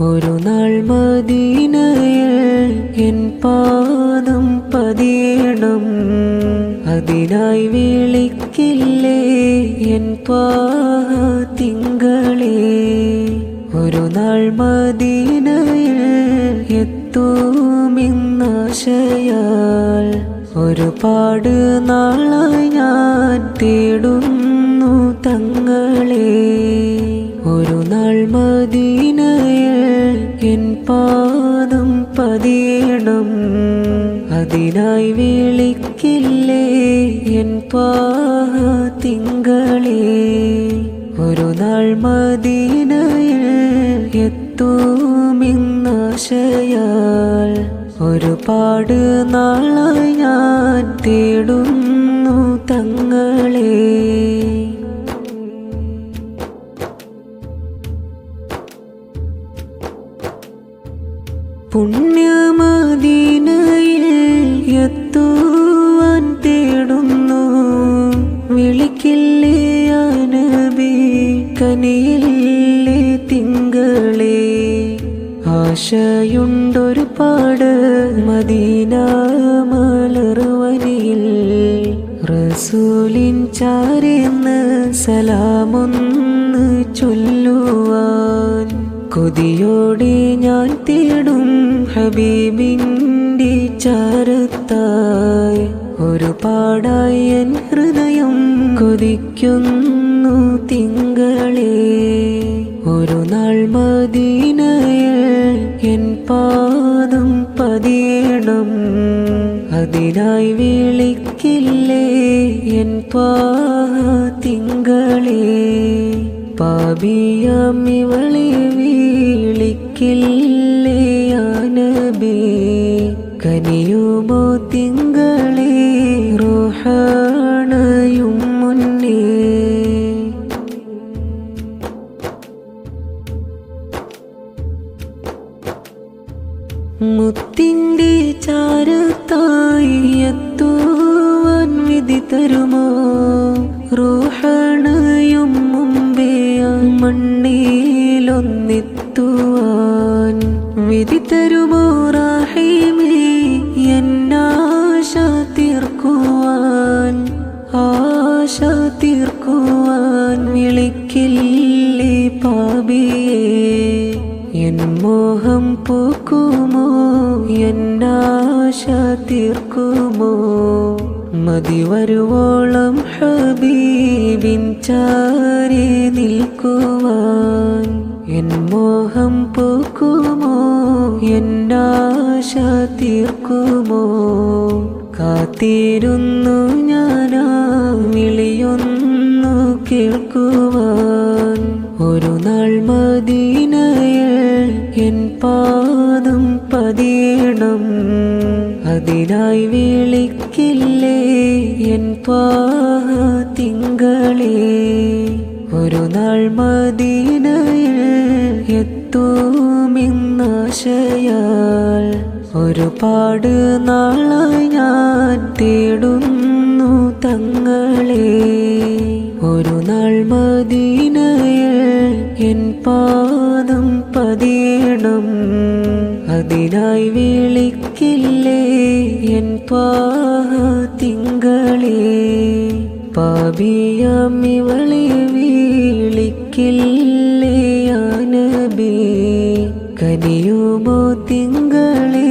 ഒരു നാൾ മദീനയിൽ എൻ പാദം പതിയണം. അതിനായി വിളിക്കില്ലേ എൻ ത്വാഹ ഒരു നാൾ മദീനയിൽ എത്തുമെന്നാശയാൽ ഒരുപാട് നാളായി ഞാൻ തേടുന്നു തങ്ങളെ. ഒരു നാൾ മദീനയിൽ എൻ പാദം പതിയണം. അതിനായി വിളിക്കില്ലേ എൻ തിങ്കളേ. ഒരു നാൾ മദീനയിൽ എത്തുമെന്നാശയാൽ ഒരുപാട് നാളായി ഞാൻ തേടുന്നു തങ്ങളെ. പുണ്യമദീനയിൽ എത്തുവാൻ തേടുന്നു. വിളിക്കില്ലേ ആ നബി കനിയില്ലേ തിങ്കളേ. ആശയുണ്ടൊരു പാട് മദീന മലർവനിയിൽ റസൂലിൻ ചാരെന്ന് സലാമൊന്ന് ചൊല്ലുവാൻ. കൊതിയോടെ ഞാൻ തേടും ഹബീബിന്റെ ചാരത്തായി ഒരു പാടായി എൻ ഹൃദയം കൊതിക്കുന്നു തിങ്കളേ. ഒരു നാൾ മദീനയിൽ എൻ പാദം പതിയണം. അതിനായി വിളിക്കില്ലേ എൻ ത്വാഹ തിങ്കളേ? ഇവളെ വിളിക്കില്ലേ ആനബേ? നബി കനിയുമോ തിങ്കളേ റോഹാണയും മോഹം പോക്കുമോ? എന്നാശ തീർക്കുമോ? മതി വരുവോളം ഹബീബിൻ ചാരി നിൽക്കുവാൻ. എൻ മോഹം പോക്കുമോ? എന്നാശ തീർക്കുമോ? കാത്തിരുന്നു ഞാനാ വിളിയൊന്നു കേൾക്കുവാൻ. ഒരു നാൾ മദീനയിൽ എൻ പാദം പതിയണം അതിനായി വിളിക്കില്ലേ എൻ ത്വാഹ തിങ്കളേ? ഒരു നാൾ മദീനയിൽ എത്തുമിന്നാശയാൽ ഒരുപാട് നാളായി ഞാൻ തേടുന്നു പതിയണം അതിനായി വിളിക്കില്ലേ എൻ തിങ്കളേ പാപിയമ്മിവളെ വിളിക്കില്ലേ ആനബി? നബി കനിയുമോ തിങ്കളേ?